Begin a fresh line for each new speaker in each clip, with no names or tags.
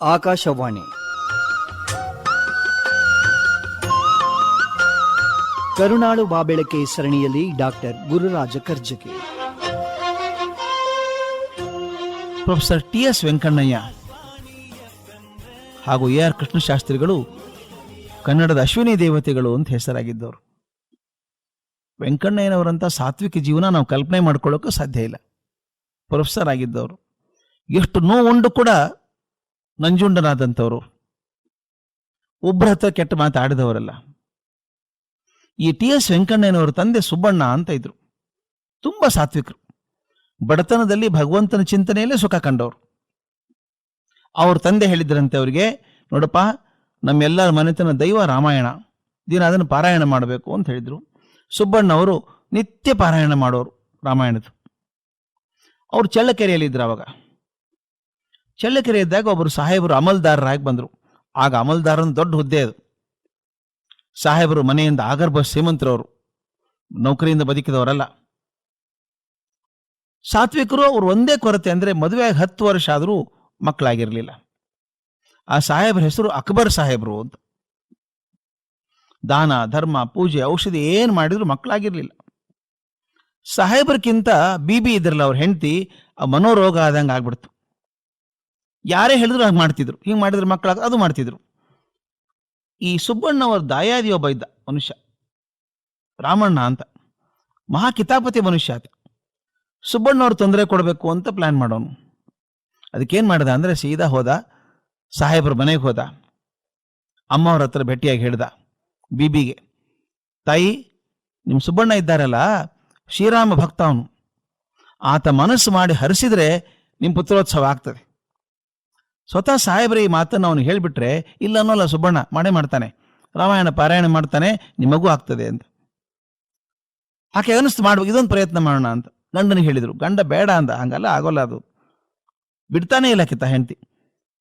ಆಕಾಶವಾಣಿ. ಕರುಣಾಳು ಬಾಬೆಳಕೆ ಸರಣಿಯಲ್ಲಿ doctor Gururaja Karjagi.
Professor T S Venkannaiah ಹಾಗೂ ಎ ಆರ್ ಕೃಷ್ಣಶಾಸ್ತ್ರಿಗಳು ಕನ್ನಡದ ಅಶ್ವಿನಿ ದೇವತೆಗಳು ಅಂತ ಹೆಸರಾಗಿದ್ದವರು. ವೆಂಕಣ್ಣಯ್ಯನವರಂಥ ಸಾತ್ವಿಕ ಜೀವನ ನಾವು ಕಲ್ಪನೆ ಮಾಡ್ಕೊಳ್ಳೋಕೆ ಸಾಧ್ಯ ಇಲ್ಲ. ಪ್ರೊಫೆಸರ್ ಆಗಿದ್ದವರು. ಎಷ್ಟು ನೋವುಂಡು ಕೂಡ ನಂಜುಂಡನಾದಂಥವ್ರು ಒಬ್ಬರ ಹತ್ರ ಕೆಟ್ಟ ಮಾತಾಡಿದವರಲ್ಲ ಈ ಟಿ ಎಸ್ ವೆಂಕಣ್ಣಯ್ಯನವರ ತಂದೆ ಸುಬ್ಬಣ್ಣ ಅಂತ ಇದ್ರು. ತುಂಬ ಸಾತ್ವಿಕರು. ಬಡತನದಲ್ಲಿ ಭಗವಂತನ ಚಿಂತನೆಯಲ್ಲೇ ಸುಖ ಕಂಡವರು. ಅವ್ರ ತಂದೆ ಹೇಳಿದ್ರಂತೆ ಅವರಿಗೆ, ನೋಡಪ್ಪ, ನಮ್ಮೆಲ್ಲರ ಮನೆತನ ದೈವ ರಾಮಾಯಣ ದಿನ ಅದನ್ನು ಪಾರಾಯಣ ಮಾಡಬೇಕು ಅಂತ ಹೇಳಿದ್ರು. ಸುಬ್ಬಣ್ಣ ಅವರು ನಿತ್ಯ ಪಾರಾಯಣ ಮಾಡೋರು ರಾಮಾಯಣದ. ಅವ್ರು ಚಳ್ಳಕೆರೆಯಲ್ಲಿದ್ರು ಅವಾಗ. ಚಳ್ಳಕೆರೆ ಇದ್ದಾಗ ಒಬ್ಬರು ಸಾಹೇಬರು ಅಮಲ್ದಾರರಾಗಿ ಬಂದರು. ಆಗ ಅಮಲ್ದಾರನ ದೊಡ್ಡ ಹುದ್ದೆ ಅದು. ಸಾಹೇಬರು ಮನೆಯಿಂದ ಆಗರ್ಭ ಶ್ರೀಮಂತರವರು. ನೌಕರಿಯಿಂದ ಬದುಕಿದವರಲ್ಲ. ಸಾತ್ವಿಕರು ಅವರು ಒಂದೇ ಕೊರತೆ ಅಂದರೆ ಮದುವೆ ಆಗಿ ಹತ್ತು ವರ್ಷ ಆದರೂ ಮಕ್ಕಳಾಗಿರಲಿಲ್ಲ. ಆ ಸಾಹೇಬ್ರ ಹೆಸರು ಅಕ್ಬರ್ ಸಾಹೇಬರು ಅಂತ. ದಾನ, ಧರ್ಮ, ಪೂಜೆ, ಔಷಧಿ ಏನು ಮಾಡಿದ್ರು ಮಕ್ಕಳಾಗಿರಲಿಲ್ಲ. ಸಾಹೇಬ್ರಕ್ಕಿಂತ ಬಿ ಬಿ ಇದ್ರಲ್ಲ ಅವ್ರ ಹೆಂಡತಿ, ಆ ಮನೋರೋಗ ಆದಂಗೆ ಆಗ್ಬಿಡ್ತು. ಯಾರೇ ಹೇಳಿದ್ರು ಹಾಗೆ ಮಾಡ್ತಿದ್ರು. ಹಿಂಗೆ ಮಾಡಿದ್ರೆ ಮಕ್ಕಳ ಅದು ಮಾಡ್ತಿದ್ರು. ಈ ಸುಬ್ಬಣ್ಣವರ ದಾಯಾದಿ ಒಬ್ಬ ಇದ್ದ ಮನುಷ್ಯ. ರಾಮಣ್ಣ ಅಂತ. ಮಹಾ ಕಿತಾಪತಿ ಮನುಷ್ಯ ಆತ ಸುಬ್ಬಣ್ಣವ್ರು ತೊಂದರೆ ಕೊಡಬೇಕು ಅಂತ ಪ್ಲಾನ್ ಮಾಡೋನು. ಅದಕ್ಕೇನು ಮಾಡಿದ ಅಂದರೆ ಸೀದಾ ಹೋದ, ಸಾಹೇಬ್ರ ಮನೆಗೆ ಹೋದ. ಅಮ್ಮವ್ರ ಹತ್ರ ಭೇಟಿಯಾಗಿ ಹೇಳ್ದ ಬೀಬಿಗೆ, ತಾಯಿ ನಿಮ್ಮ ಸುಬ್ಬಣ್ಣ ಇದ್ದಾರಲ್ಲ, ಶ್ರೀರಾಮ ಭಕ್ತ ಅವನು. ಆತ ಮನಸ್ಸು ಮಾಡಿ ಹರಿಸಿದ್ರೆ ನಿಮ್ಮ ಪುತ್ರೋತ್ಸವ ಆಗ್ತದೆ. ಸ್ವತಃ ಸಾಹೇಬ್ರ ಈ ಮಾತನ್ನು ಅವನು ಹೇಳಿಬಿಟ್ರೆ, ಇಲ್ಲ ಅನ್ನೋಲ್ಲ ಸುಬ್ಬಣ್ಣ, ಮಾಡೇ ಮಾಡ್ತಾನೆ. ರಾಮಾಯಣ ಪಾರಾಯಣ ಮಾಡ್ತಾನೆ, ನಿಮಗೂ ಆಗ್ತದೆ ಅಂತ. ಆಕೆ ಅನಿಸ್ತು ಮಾಡ್ಬೇಕು ಇದೊಂದು ಪ್ರಯತ್ನ ಮಾಡೋಣ ಅಂತ. ಗಂಡನಿಗೆ ಹೇಳಿದ್ರು, ಗಂಡ ಬೇಡ ಅಂದ, ಹಂಗಲ್ಲ, ಆಗೋಲ್ಲ ಅದು. ಬಿಡ್ತಾನೆ ಇಲ್ಲ ಕಿತ್ತ ಹೆಂಡತಿ.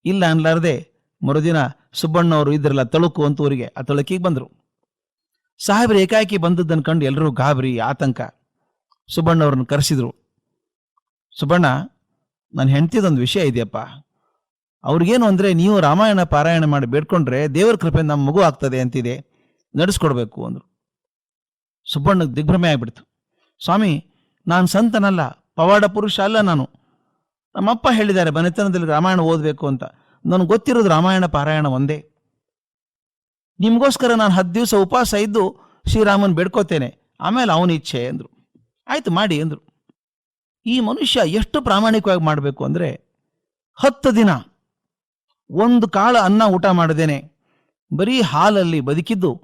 ಇಲ್ಲ ಅನ್ಲಾರ್ದೆ, ಮರುದಿನ ಸುಬ್ಬಣ್ಣವರು ಇದ್ರಲ್ಲ ತಳುಕು ಅಂತ ಊರಿಗೆ, ಆ ತಳುಕಿಗೆ ಬಂದರು. ಸಾಹೇಬ್ರು ಏಕಾಏಕಿ ಬಂದದ್ದನ್ನು ಕಂಡು ಎಲ್ಲರೂ ಗಾಬರಿ, ಆತಂಕ. ಸುಬ್ಬಣ್ಣವ್ರನ್ನ ಕರೆಸಿದ್ರು. ಸುಬ್ಬಣ್ಣ ನನ್ನ ಹೆಂಡತಿದೊಂದು ವಿಷಯ ಇದೆಯಪ್ಪ. ಅವ್ರಿಗೇನು ಅಂದರೆ ನೀವು ರಾಮಾಯಣ ಪಾರಾಯಣ ಮಾಡಿ ಬೇಡ್ಕೊಂಡ್ರೆ ದೇವರ ಕೃಪೆ ನಮ್ಮ ಮಗು ಆಗ್ತದೆ ಅಂತಿದೆ. ನಡೆಸ್ಕೊಡ್ಬೇಕು ಅಂದರು. ಸುಬ್ಬಣ್ಣಗೆ ದಿಗ್ಭ್ರಮೆ ಆಗಿಬಿಡ್ತು. ಸ್ವಾಮಿ, ನಾನು ಸಂತನಲ್ಲ, ಪವಾಡ ಪುರುಷ ಅಲ್ಲ ನಾನು. ನಮ್ಮಪ್ಪ ಹೇಳಿದ್ದಾರೆ, ಮನೆತನದಲ್ಲಿ ರಾಮಾಯಣ ಓದಬೇಕು ಅಂತ. ನನಗೆ ಗೊತ್ತಿರೋದು ರಾಮಾಯಣ ಪಾರಾಯಣ ಒಂದೇ. ನಿಮಗೋಸ್ಕರ ನಾನು ಹತ್ತು ದಿವಸ ಉಪವಾಸ ಇದ್ದು ಶ್ರೀರಾಮನ್ ಬೇಡ್ಕೋತೇನೆ. ಆಮೇಲೆ ಅವನ ಇಚ್ಛೆ ಅಂದರು. ಆಯಿತು, ಮಾಡಿ ಅಂದರು. ಈ ಮನುಷ್ಯ ಎಷ್ಟು ಪ್ರಾಮಾಣಿಕವಾಗಿ ಮಾಡಬೇಕು ಅಂದರೆ ಹತ್ತು ದಿನ ಒಂದು ಕಾಳ ಅನ್ನ ಊಟ ಮಾಡಿದ್ದೇನೆ. ಬರೀ ಹಾಲಲ್ಲಿ ಬದುಕಿದ್ದು.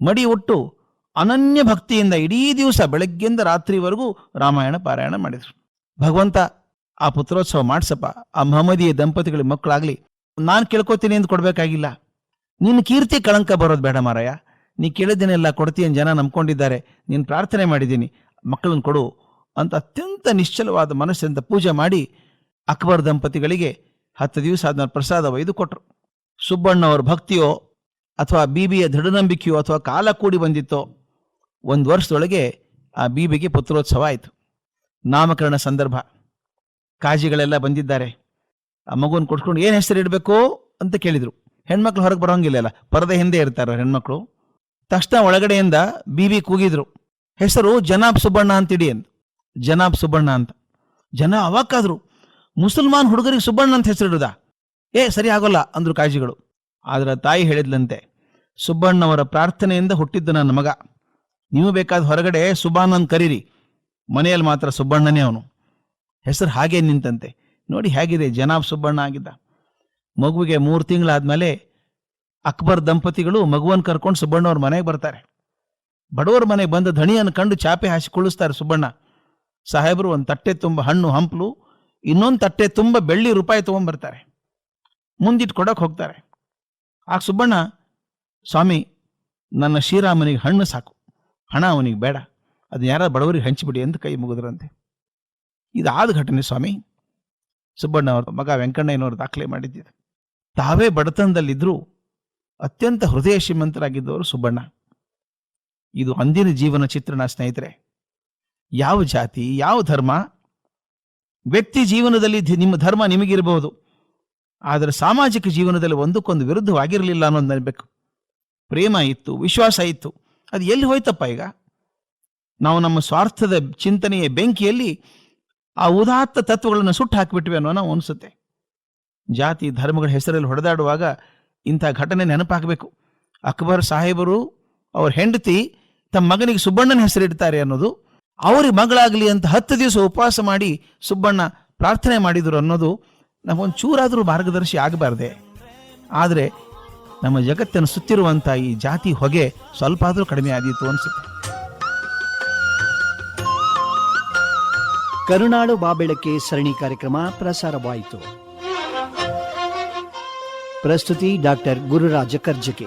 ಮಡಿ ಒಟ್ಟು ಅನನ್ಯ ಭಕ್ತಿಯಿಂದ ಇಡೀ ದಿವಸ ಬೆಳಗ್ಗೆಯಿಂದ ರಾತ್ರಿವರೆಗೂ ರಾಮಾಯಣ, ಪಾರಾಯಣ ಮಾಡಿದರು. ಭಗವಂತ, ಆ ಪುತ್ರೋತ್ಸವ ಮಾಡಿಸಪ್ಪ. ಆ ಮಹಮ್ಮದಿಯ ದಂಪತಿಗಳಿಗೆ ಮಕ್ಕಳಾಗ್ಲಿ, ನಾನು ಕೇಳ್ಕೊತೀನಿ ಅಂತ ಕೊಡಬೇಕಾಗಿಲ್ಲ. ನಿನ್ನ ಕೀರ್ತಿ ಕಳಂಕ ಬರೋದು ಬೇಡ ಮಾರಾಯ. ನೀ ಕೇಳಿದ್ದೇನೆಲ್ಲ ಕೊಡ್ತೀನಿ ಜನ ನಂಬ್ಕೊಂಡಿದ್ದಾರೆ. ನೀನು ಪ್ರಾರ್ಥನೆ ಮಾಡಿದ್ದೀನಿ. ಮಕ್ಕಳನ್ನು ಕೊಡು ಅಂತ ಅತ್ಯಂತ ನಿಶ್ಚಲವಾದ ಮನಸ್ಸಿಂದ ಪೂಜೆ ಮಾಡಿ ಅಕ್ಬರ್ ದಂಪತಿಗಳಿಗೆ ಹತ್ತು ದಿವಸ ಆದ್ಮೇಲೆ ಪ್ರಸಾದ ಒಯ್ದು ಕೊಟ್ಟರು ಸುಬ್ಬಣ್ಣವ್ರ ಭಕ್ತಿಯೋ ಅಥವಾ ಬೀಬಿಯ ದೃಢನಂಬಿಕೆಯೋ ಅಥವಾ ಕಾಲ ಕೂಡಿ ಬಂದಿತ್ತೋ ಒಂದು ವರ್ಷದೊಳಗೆ ಆ ಬೀಬಿಗೆ ಪುತ್ರೋತ್ಸವ ಆಯಿತು. ನಾಮಕರಣ ಸಂದರ್ಭ. ಕಾಜಿಗಳೆಲ್ಲ ಬಂದಿದ್ದಾರೆ. ಆ ಮಗುವನ್ನು ಕೊಟ್ಕೊಂಡು ಏನು ಹೆಸರು ಇಡಬೇಕು ಅಂತ ಕೇಳಿದರು. ಹೆಣ್ಮಕ್ಳು ಹೊರಗೆ ಬರೋಂಗಿಲ್ಲ ಪರದೆ ಹಿಂದೆ ಇರ್ತಾರೆ ಹೆಣ್ಮಕ್ಳು. ತಕ್ಷಣ ಒಳಗಡೆಯಿಂದ ಬೀಬಿ ಕೂಗಿದ್ರು. ಹೆಸರು ಜನಾಬ್ ಸುಬ್ಬಣ್ಣ ಅಂತಿಡಿ ಅಂತ ಜನಾಬ್ ಸುಬ್ಬಣ್ಣ ಅಂತ. ಜನ ಅವಾಕಾದ್ರು ಮುಸಲ್ಮಾನ್ ಹುಡುಗರಿಗೆ ಸುಬ್ಬಣ್ಣ ಅಂತ ಹೆಸರಿಡುದ ಏ, ಸರಿ ಆಗೋಲ್ಲ, ಅಂದ್ರು ಕಾಜಿಗಳು ಆದ್ರೆ ತಾಯಿ ಹೇಳಿದ್ಲಂತೆ, ಸುಬ್ಬಣ್ಣವರ ಪ್ರಾರ್ಥನೆಯಿಂದ ಹುಟ್ಟಿದ್ದ ನನ್ನ ಮಗ. ನೀವು ಬೇಕಾದ ಹೊರಗಡೆ ಸುಬ್ಬಾನಂದ್ ಕರೀರಿ. ಮನೆಯಲ್ಲಿ ಮಾತ್ರ ಸುಬ್ಬಣ್ಣನೇ ಅವನು. ಹೆಸರು ಹಾಗೆ ನಿಂತಂತೆ. ನೋಡಿ ಹೇಗಿದೆ, ಜನಾಬ್ ಸುಬ್ಬಣ್ಣ ಆಗಿದ್ದ. ಮಗುವಿಗೆ ಮೂರು ತಿಂಗಳಾದ್ಮೇಲೆ ಅಕ್ಬರ್ ದಂಪತಿಗಳು ಮಗುವನ್ನು ಕರ್ಕೊಂಡು ಸುಬ್ಬಣ್ಣವ್ರ ಮನೆಗೆ ಬರ್ತಾರೆ. ಬಡವರ ಮನೆಗೆ ಬಂದ ಧಣಿಯನ್ನು ಕಂಡು ಚಾಪೆ ಹಾಸಿ ಕುಳಿಸ್ತಾರೆ ಸುಬ್ಬಣ್ಣ. ಸಾಹೇಬರು ಒಂದು ತಟ್ಟೆ ತುಂಬ, ಹಣ್ಣು, ಹಂಪಲು ಇನ್ನೊಂದು ತಟ್ಟೆ ತುಂಬ ಬೆಳ್ಳಿ ರೂಪಾಯಿ ತೊಗೊಂಡ್ಬರ್ತಾರೆ. ಮುಂದಿಟ್ಟು ಕೊಡಕ್ಕೆ ಹೋಗ್ತಾರೆ. ಆಗ ಸುಬ್ಬಣ್ಣ, ಸ್ವಾಮಿ, ನನ್ನ ಶ್ರೀರಾಮನಿಗೆ ಹಣ್ಣು ಸಾಕು. ಹಣ ಅವನಿಗೆ ಬೇಡ. ಅದನ್ನ ಯಾರ ಬಡವರಿಗೆ ಹಂಚಿಬಿಡಿ ಅಂತ ಕೈ ಮುಗಿದ್ರಂತೆ. ಇದಾದ ಘಟನೆ ಸ್ವಾಮಿ. ಸುಬ್ಬಣ್ಣ ಅವ್ರ ಮಗ ವೆಂಕಣ್ಣಯ್ಯನವರು ದಾಖಲೆ ಮಾಡಿದ್ದಿದೆ. ತಾವೇ ಬಡತನದಲ್ಲಿದ್ದರೂ ಅತ್ಯಂತ ಹೃದಯ ಶ್ರೀಮಂತರಾಗಿದ್ದವರು ಸುಬ್ಬಣ್ಣ. ಇದು ಅಂದಿನ ಜೀವನ ಚಿತ್ರಣ ಸ್ನೇಹಿತರೆ. ಯಾವ ಜಾತಿ, ಯಾವ ಧರ್ಮ ವ್ಯಕ್ತಿ ಜೀವನದಲ್ಲಿ ನಿಮ್ಮ ಧರ್ಮ ನಿಮಗಿರಬಹುದು, ಆದರೆ ಸಾಮಾಜಿಕ ಜೀವನದಲ್ಲಿ ಒಂದಕ್ಕೊಂದು ವಿರುದ್ಧವಾಗಿರಲಿಲ್ಲ ಅನ್ನೋದು ನೆನಬೇಕು ಪ್ರೇಮ ಇತ್ತು, ವಿಶ್ವಾಸ ಇತ್ತು. ಅದು ಎಲ್ಲಿ ಹೋಯ್ತಪ್ಪ ಈಗ? ನಾವು ನಮ್ಮ ಸ್ವಾರ್ಥದ ಚಿಂತನೆಯ ಬೆಂಕಿಯಲ್ಲಿ ಆ ಉದಾತ್ತ ತತ್ವಗಳನ್ನು ಸುಟ್ಟು ಹಾಕಿಬಿಟ್ವಿ ಅನ್ನೋ ನಾವು ಅನಿಸುತ್ತೆ. ಜಾತಿ, ಧರ್ಮಗಳ ಹೆಸರಲ್ಲಿ ಹೊಡೆದಾಡುವಾಗ ಇಂಥ ಘಟನೆ ನೆನಪಾಗಬೇಕು. ಅಕ್ಬರ್ ಸಾಹೇಬರು, ಅವ್ರ ಹೆಂಡತಿ ತಮ್ಮ ಮಗನಿಗೆ ಸುಬ್ಬಣ್ಣನ ಹೆಸರಿಡ್ತಾರೆ ಅನ್ನೋದು ಅವ್ರಿಗೆ ಮಗಳಾಗಲಿ ಅಂತ ಹತ್ತು ದಿವಸ ಉಪವಾಸ ಮಾಡಿ ಸುಬ್ಬಣ್ಣ ಪ್ರಾರ್ಥನೆ ಮಾಡಿದರು ಅನ್ನೋದು ನಮಗೊಂದು ಚೂರಾದರೂ ಮಾರ್ಗದರ್ಶಿ ಆಗಬಾರ್ದೆ. ಆದರೆ ನಮ್ಮ ಜಗತ್ತನ್ನು ಸುತ್ತಿರುವಂಥ ಈ ಜಾತಿ ಹೊಗೆ ಸ್ವಲ್ಪ ಆದರೂ ಕಡಿಮೆ ಆದೀತು ಅನಿಸುತ್ತೆ.
ಕರುನಾಡು ಬಾಬೆಳಕೆ ಸರಣಿ ಕಾರ್ಯಕ್ರಮ ಪ್ರಸಾರವಾಯಿತು. ಪ್ರಸ್ತುತಿ ಡಾಕ್ಟರ್ ಗುರುರಾಜ ಕರ್ಜಕೆ.